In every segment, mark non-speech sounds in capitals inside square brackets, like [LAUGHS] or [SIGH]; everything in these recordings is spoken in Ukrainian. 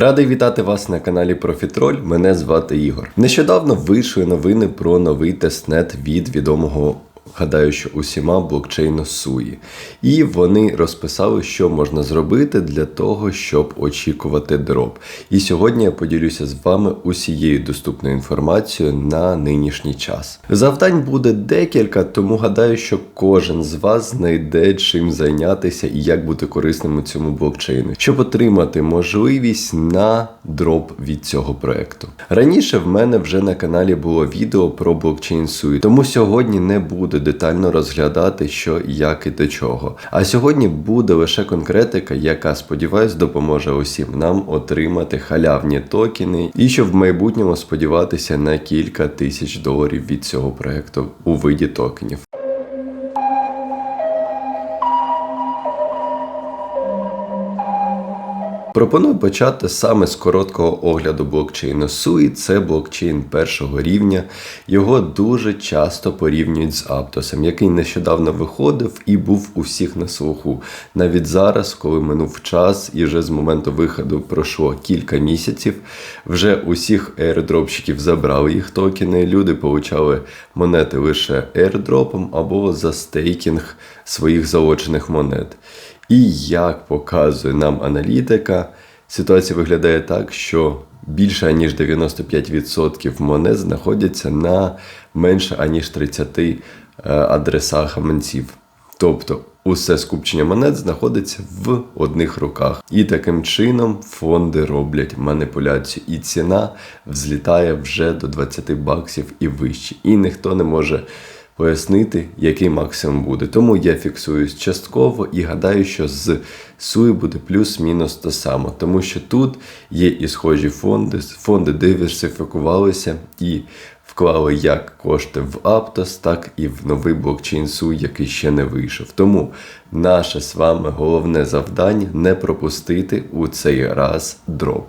Радий вітати вас на каналі Профітроль. Мене звати Ігор. Нещодавно вийшли новини про новий тестнет від відомого. Гадаю, що усіма блокчейну Суї. І вони розписали, що можна зробити для того, щоб очікувати дроп. І сьогодні я поділюся з вами усією доступною інформацією на нинішній час. Завдань буде декілька, тому гадаю, що кожен з вас знайде чим зайнятися і як бути корисним у цьому блокчейну, щоб отримати можливість на дроп від цього проекту. Раніше в мене вже на каналі було відео про блокчейн Суї, тому сьогодні не буде детально розглядати, що як і до чого. А сьогодні буде лише конкретика, яка сподіваюсь допоможе усім нам отримати халявні токени, і щоб в майбутньому сподіватися на кілька тисяч доларів від цього проекту у виді токенів. Пропоную почати саме з короткого огляду блокчейну SUI. Це блокчейн першого рівня. Його дуже часто порівнюють з Аптосом, який нещодавно виходив і був у всіх на слуху. Навіть зараз, коли минув час і вже з моменту виходу пройшло кілька місяців, вже усіх airdropщиків забрали їх токени. Люди получали монети лише airdropом або за стейкінг своїх залочених монет. І як показує нам аналітика, ситуація виглядає так, що більше ніж 95% монет знаходяться на менше аніж 30 е, адресах гаманців. Тобто усе скупчення монет знаходиться в одних руках. І таким чином фонди роблять маніпуляцію, і ціна взлітає вже до 20 баксів і вище. І ніхто не може пояснити, який максимум буде. Тому я фіксуюсь частково і гадаю, що з Суї буде плюс-мінус то саме, тому що тут є і схожі фонди, фонди диверсифікувалися і вклали як кошти в Aptos, так і в новий блокчейн Суй, який ще не вийшов. Тому наше з вами головне завдання не пропустити у цей раз дроп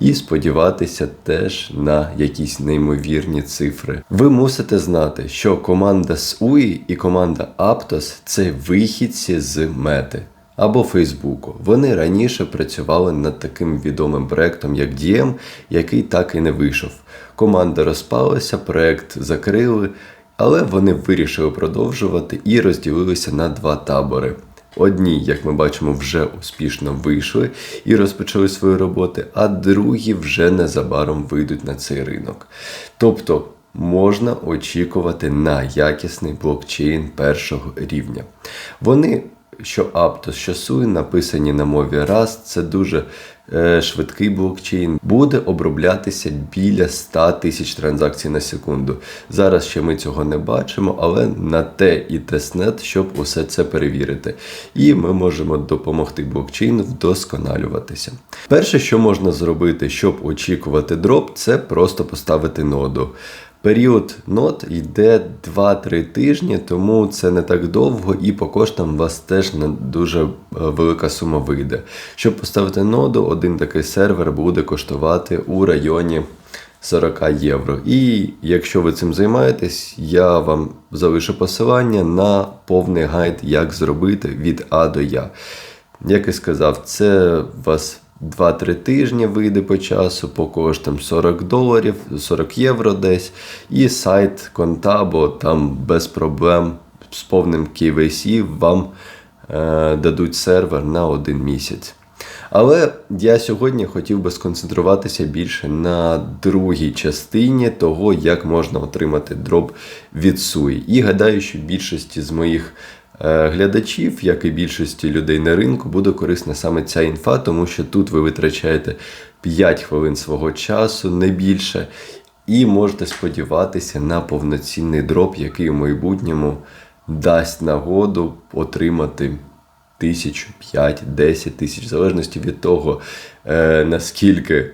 і сподіватися теж на якісь неймовірні цифри. Ви мусите знати, що команда SUI і команда Aptos – це вихідці з мети. Або Фейсбуку. Вони раніше працювали над таким відомим проектом, як Diem, який так і не вийшов. Команда розпалася, проект закрили, але вони вирішили продовжувати і розділилися на два табори. Одні, як ми бачимо, вже успішно вийшли і розпочали свої роботи, а другі вже незабаром вийдуть на цей ринок. Тобто можна очікувати на якісний блокчейн першого рівня. Вони що Aptos, що SUI написані на мові Rust, це дуже е, швидкий блокчейн, буде оброблятися біля 100 тисяч транзакцій на секунду. Зараз ще ми цього не бачимо, але на те і тестнет, щоб усе це перевірити. І ми можемо допомогти блокчейну вдосконалюватися. Перше, що можна зробити, щоб очікувати дроп, це просто поставити ноду. Період нот йде 2-3 тижні, тому це не так довго, і по коштам у вас теж не дуже е, велика сума вийде. Щоб поставити ноду, один такий сервер буде коштувати у районі 40 євро. І якщо ви цим займаєтесь, я вам залишу посилання на повний гайд, як зробити від А до Я. Як і сказав, це вас. 2-3 тижні вийде по часу, по коштам 40 доларів, 40 євро десь. І сайт Контабо там без проблем з повним KYC вам е, дадуть сервер на один місяць. Але я сьогодні хотів би сконцентруватися більше на другій частині того, як можна отримати дроб від суї. І гадаю, що більшості з моїх глядачів, як і більшості людей на ринку, буде корисна саме ця інфа, тому що тут ви витрачаєте 5 хвилин свого часу, не більше, і можете сподіватися на повноцінний дроп, який у майбутньому дасть нагоду отримати. Тисячу, 5, 10 тисяч, в залежності від того, е, наскільки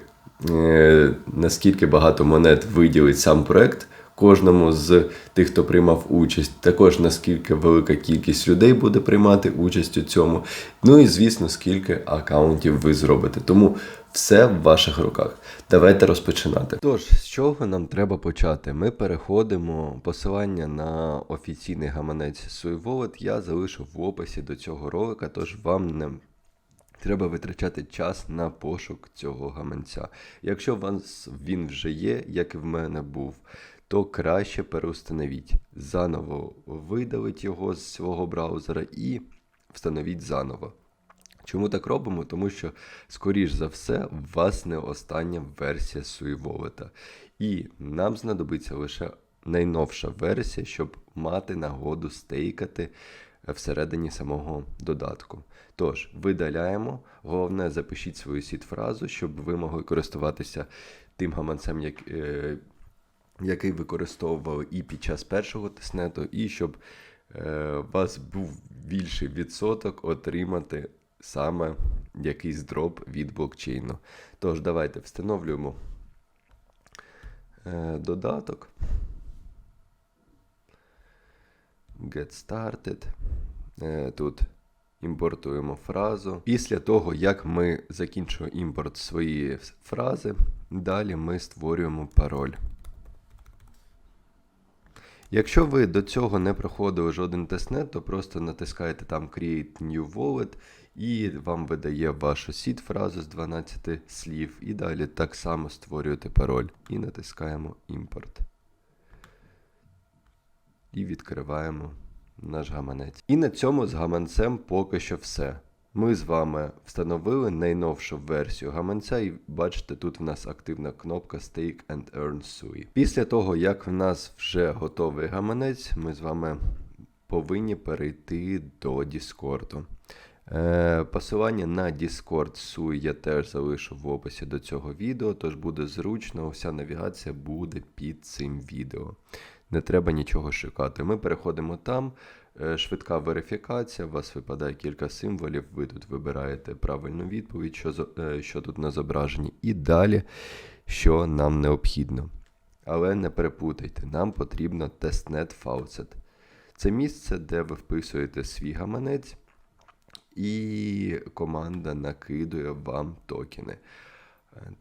е, наскільки багато монет виділить сам проект, кожному з тих, хто приймав участь, також наскільки велика кількість людей буде приймати участь у цьому. Ну і звісно, скільки аккаунтів ви зробите. Тому все в ваших руках. Давайте розпочинати. Тож, з чого нам треба почати? Ми переходимо посилання на офіційний гаманець SuiWallet Я залишив в описі до цього ролика, тож вам не Треба витрачати час на пошук цього гаманця. Якщо у вас він вже є, як і в мене був, то краще переустановіть. Заново видаліть його з свого браузера і встановіть заново. Чому так робимо? Тому що, скоріш за все, у вас не остання версія SUI Wallet. І нам знадобиться лише найновша версія, щоб мати нагоду стейкати всередині самого додатку. Тож, видаляємо. Головне, запишіть свою сіт-фразу, щоб ви могли користуватися тим гаманцем, як, е, який використовували і під час першого тестнету, і щоб е, у вас був більший відсоток отримати саме якийсь дроп від блокчейну. Тож, давайте встановлюємо е, додаток. Get started. Е, Тут імпортуємо фразу. Після того, як ми закінчуємо імпорт своєї фрази, далі ми створюємо пароль. Якщо ви до цього не проходили жоден тестнет, то просто натискаєте там Create New Wallet і вам видає вашу сіт фразу з 12 слів. І далі так само створюєте пароль. І натискаємо імпорт. І відкриваємо наш гаманець. І на цьому з гаманцем поки що все. Ми з вами встановили найновшу версію гаманця, і бачите, тут в нас активна кнопка Stake and Earn SUI. Після того, як в нас вже готовий гаманець, ми з вами повинні перейти до Discord. Е, Посилання на Discord SUI я теж залишу в описі до цього відео, тож буде зручно, вся навігація буде під цим відео. Не треба нічого шукати. Ми переходимо там. Е, Швидка верифікація, у вас випадає кілька символів, ви тут вибираєте правильну відповідь, що, е, що тут на зображенні, і далі, що нам необхідно. Але не перепутайте, нам потрібно testnet faucet. Це місце, де ви вписуєте свій гаманець, і команда накидує вам токени. Е,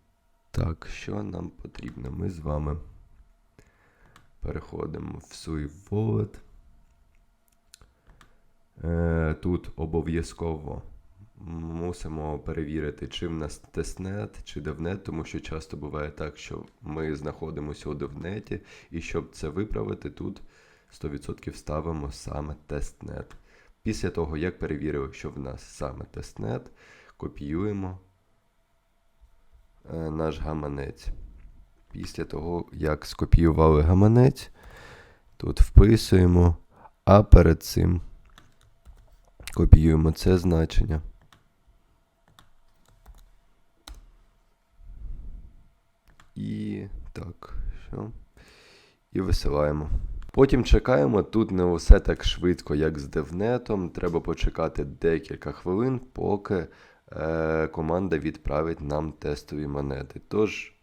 Так, що нам потрібно? Ми з вами переходимо в SUI Wallet. Е, Тут обов'язково мусимо перевірити, чи в нас тестнет, чи девнет, тому що часто буває так, що ми знаходимося у девнеті, і щоб це виправити, тут 100% ставимо саме тестнет. Після того, як перевірили, що в нас саме тестнет, копіюємо е, наш гаманець. Після того, як скопіювали гаманець, тут вписуємо, а перед цим копіюємо це значення. І так, що? І висилаємо. Потім чекаємо, тут не усе так швидко, як з девнетом. Треба почекати декілька хвилин, поки е, команда відправить нам тестові монети. Тож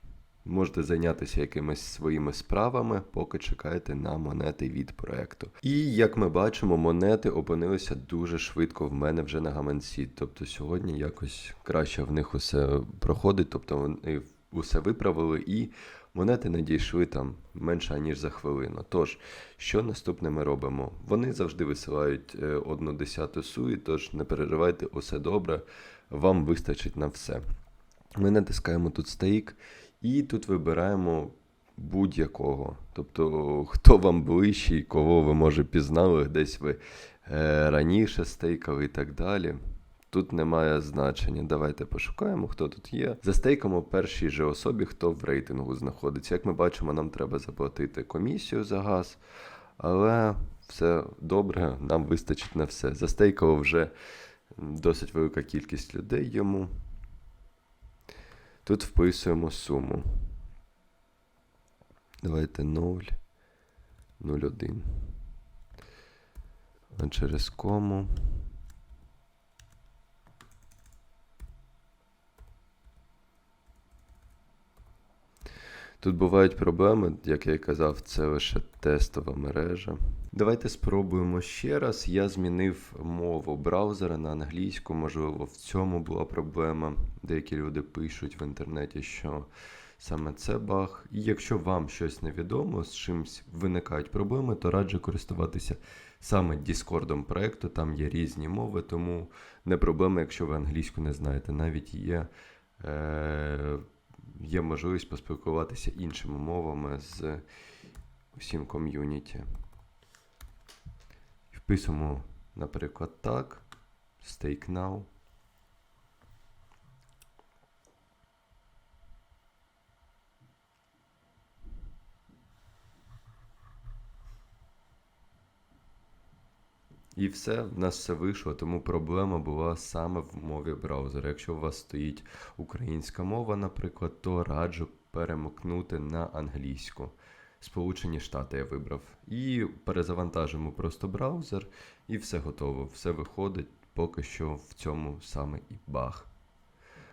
можете зайнятися якимись своїми справами, поки чекаєте на монети від проекту. І як ми бачимо, монети опинилися дуже швидко в мене вже на гаманці. Тобто сьогодні якось краще в них усе проходить, тобто вони усе виправили і. Монети надійшли там менше ніж за хвилину. Тож, що наступне ми робимо? Вони завжди висилають е, одну десяту суї, тож не переживайте, усе добре, вам вистачить на все. Ми натискаємо тут стейк і тут вибираємо будь-якого. Тобто, хто вам ближчий, кого ви може пізнали, десь ви е, раніше стейкали і так далі. Тут немає значення. Давайте пошукаємо, хто тут є. Застейкаємо першій же особі, хто в рейтингу знаходиться. Як ми бачимо, нам треба заплатити комісію за газ, але все добре, нам вистачить на все. Застейкало вже досить велика кількість людей йому. Тут вписуємо суму. Давайте 0, 0,1. А через кому. Тут бувають проблеми, як я і казав, це лише тестова мережа. Давайте спробуємо ще раз. Я змінив мову браузера на англійську. Можливо, в цьому була проблема. Деякі люди пишуть в інтернеті, що саме це баг. І якщо вам щось невідомо, з чимось виникають проблеми, то раджу користуватися саме Діскордом проекту. Там є різні мови, тому не проблема, якщо ви англійську не знаєте. Навіть є. Е- Є можливість поспілкуватися іншими мовами з усім ком'юніті. Вписуємо, наприклад, так. Stake now. І все, в нас все вийшло, тому проблема була саме в мові браузера. Якщо у вас стоїть українська мова, наприклад, то раджу перемикнути на англійську. Сполучені Штати я вибрав. І перезавантажимо просто браузер, і все готово. Все виходить поки що в цьому саме і баг.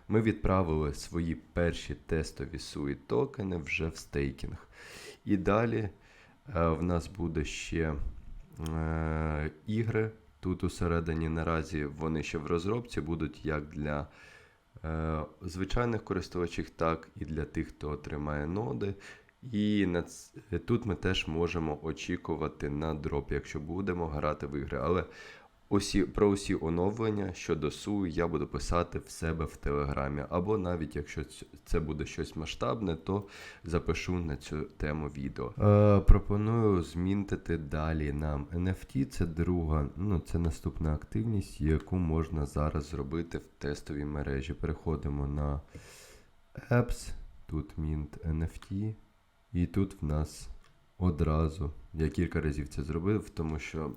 Ми відправили свої перші тестові суї токени вже в стейкінг. І далі е, в нас буде ще е, ігри. Тут усередині наразі вони ще в розробці будуть як для е, звичайних користувачів, так і для тих, хто отримає ноди. І на ц... тут ми теж можемо очікувати на дроп, якщо будемо грати в ігри. Але усі, про усі оновлення щодо СУ я буду писати в себе в Телеграмі. Або навіть якщо це буде щось масштабне, то запишу на цю тему відео. Е, пропоную змінити далі нам NFT. Це друга, ну це наступна активність, яку можна зараз зробити в тестовій мережі. Переходимо на Apps, тут Mint NFT. І тут в нас одразу, я кілька разів це зробив, тому що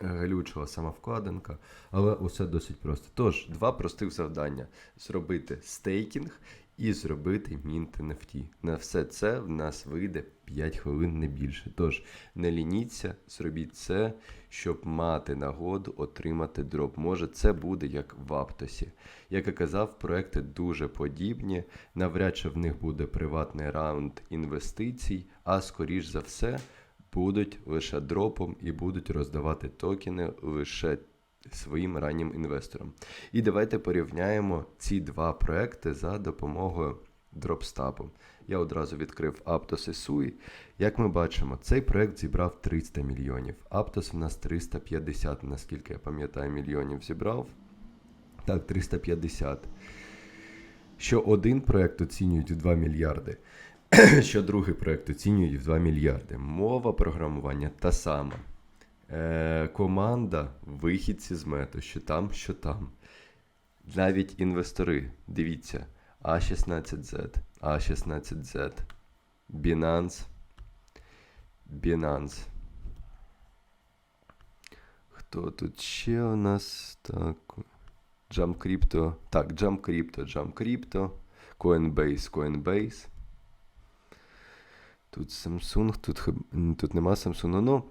глючила сама вкладинка, але усе досить просто. Тож, два простих завдання: зробити стейкінг і зробити мінт NFT. На все це в нас вийде 5 хвилин не більше. Тож, не лініться, зробіть це, щоб мати нагоду отримати дроп. Може, це буде як в Аптосі. Як я казав, проекти дуже подібні. Навряд чи в них буде приватний раунд інвестицій, а скоріш за все будуть лише дропом і будуть роздавати токени лише своїм раннім інвесторам. І давайте порівняємо ці два проекти за допомогою дропстапу. Я одразу відкрив Aptos і SUI. Як ми бачимо, цей проект зібрав 300 мільйонів. Aptos в нас 350, наскільки я пам'ятаю, мільйонів зібрав. Так, 350. Що один проект оцінюють в 2 мільярди. [CLEARS THROAT] що другий проект оцінюють в 2 мільярди. Мова програмування та сама. Е, Команда вихідці з мету, що там, що там. Навіть інвестори, дивіться, А16Z, А16Z, Binance, Binance. Хто тут ще у нас? Так. Jump Crypto. Так, Jump Crypto, Jump Crypto, Coinbase, Coinbase. Тут Samsung, тут тут нема Samsung, ну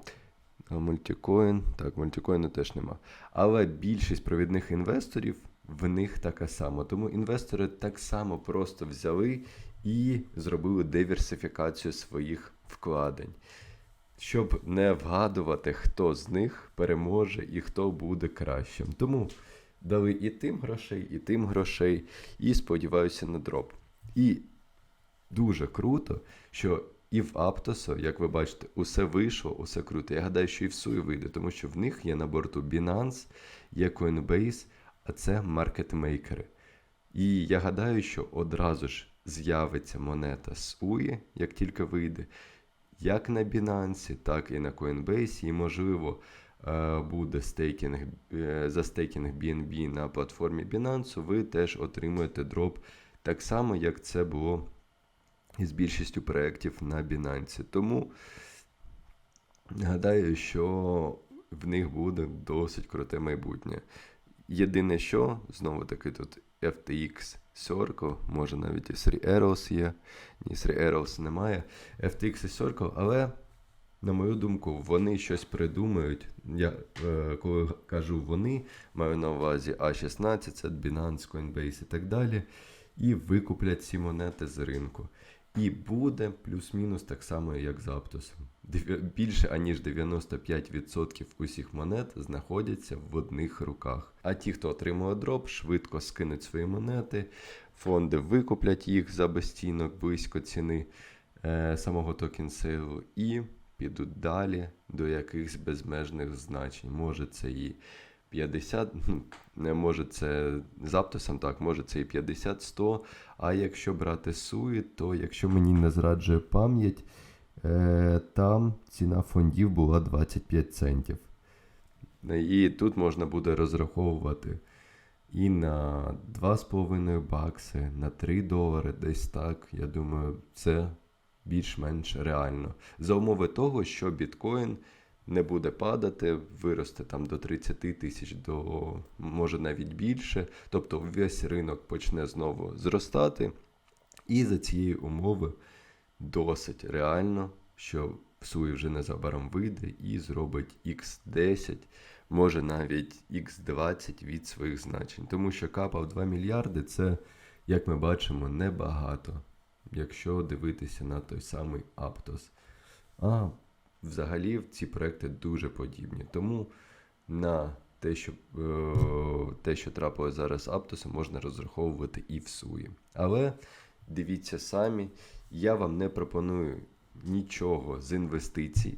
мультикоін. Так, мультикоїну теж нема. Але більшість провідних інвесторів в них така сама. Тому інвестори так само просто взяли і зробили диверсифікацію своїх вкладень. Щоб не вгадувати, хто з них переможе і хто буде кращим. Тому дали і тим грошей, і тим грошей, і сподіваюся на дроп. І дуже круто, що і в Аптосо, як ви бачите, усе вийшло, усе круто. Я гадаю, що і в Суї вийде, тому що в них є на борту Binance, є Coinbase, а це маркетмейкери. І я гадаю, що одразу ж з'явиться монета з UI, як тільки вийде, як на Binance, так і на Coinbase, і, можливо, е, буде стейкінг, е, за стейкінг BNB на платформі Binance, ви теж отримуєте дроп так само, як це було із більшістю проєктів на Binance. Тому гадаю, що в них буде досить круте майбутнє. Єдине, що, знову таки, тут FTX Circle, може навіть і 3 Arrows є. Ні, 3 Arrows немає. FTX і Circle, але, на мою думку, вони щось придумають. Я е, коли кажу вони, маю на увазі A16, Binance, Coinbase і так далі. І викуплять ці монети з ринку. І буде плюс-мінус так само, як з Аптосом. Більше аніж 95% усіх монет знаходяться в одних руках. А ті, хто отримує дроп, швидко скинуть свої монети, фонди викуплять їх за безцінок близько ціни е, самого токен сейлу і підуть далі до якихось безмежних значень. Може це і 50, [LAUGHS] ну, може це з Аптосом, так, може це і 50-100. А якщо брати суї, то якщо мені не зраджує пам'ять, е, там ціна фондів була 25 центів. І тут можна буде розраховувати і на 2,5 бакси, на 3 долари, десь так. Я думаю, це більш-менш реально. За умови того, що біткоін не буде падати, виросте там до 30 тисяч, до може навіть більше. Тобто весь ринок почне знову зростати. І за цієї умови досить реально, що Суї вже незабаром вийде і зробить X10, може навіть X20 від своїх значень. Тому що капа в 2 мільярди це, як ми бачимо, небагато, якщо дивитися на той самий Aptos. А взагалі ці проекти дуже подібні. Тому на те, що, е, те, що трапилось зараз з Аптосом, можна розраховувати і в суї. Але дивіться самі, я вам не пропоную нічого з інвестицій,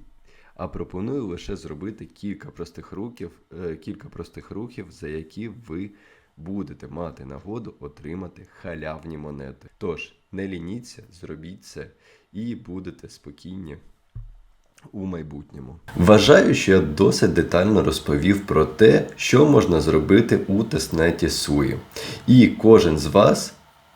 а пропоную лише зробити кілька простих рухів, е, кілька простих рухів, за які ви будете мати нагоду отримати халявні монети. Тож, не лініться, зробіть це і будете спокійні у майбутньому. Вважаю, що я досить детально розповів про те, що можна зробити у тестнеті Суї. І кожен з вас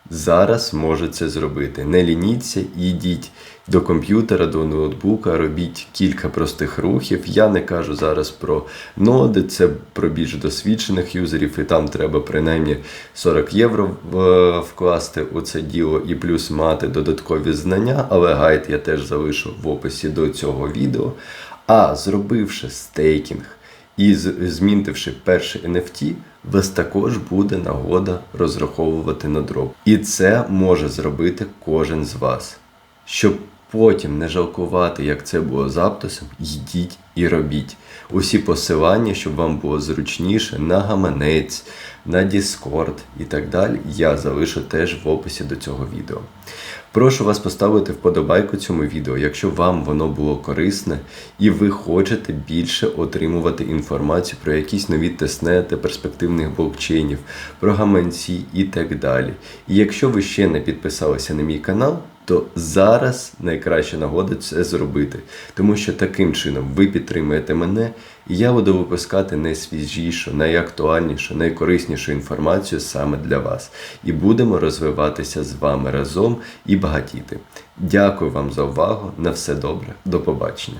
зараз може це зробити. Не лініться, йдіть до комп'ютера, до ноутбука, робіть кілька простих рухів. Я не кажу зараз про ноди, це про більш досвідчених юзерів, і там треба принаймні 40 євро вкласти у це діло і плюс мати додаткові знання, але гайд я теж залишу в описі до цього відео. А зробивши стейкінг і з- змінтивши перший NFT, вас також буде нагода розраховувати на дроп. І це може зробити кожен з вас. Щоб потім не жалкувати, як це було з Аптосом, йдіть і робіть. Усі посилання, щоб вам було зручніше на гаманець, на Discord і так далі, я залишу теж в описі до цього відео. Прошу вас поставити вподобайку цьому відео, якщо вам воно було корисне і ви хочете більше отримувати інформацію про якісь нові тестнети, перспективних блокчейнів, про гаманці і так далі. І якщо ви ще не підписалися на мій канал, то зараз найкраща нагода це зробити, тому що таким чином ви підтримуєте мене, і я буду випускати найсвіжішу, найактуальнішу, найкориснішу інформацію саме для вас. І будемо розвиватися з вами разом і багатіти. Дякую вам за увагу. На все добре. До побачення.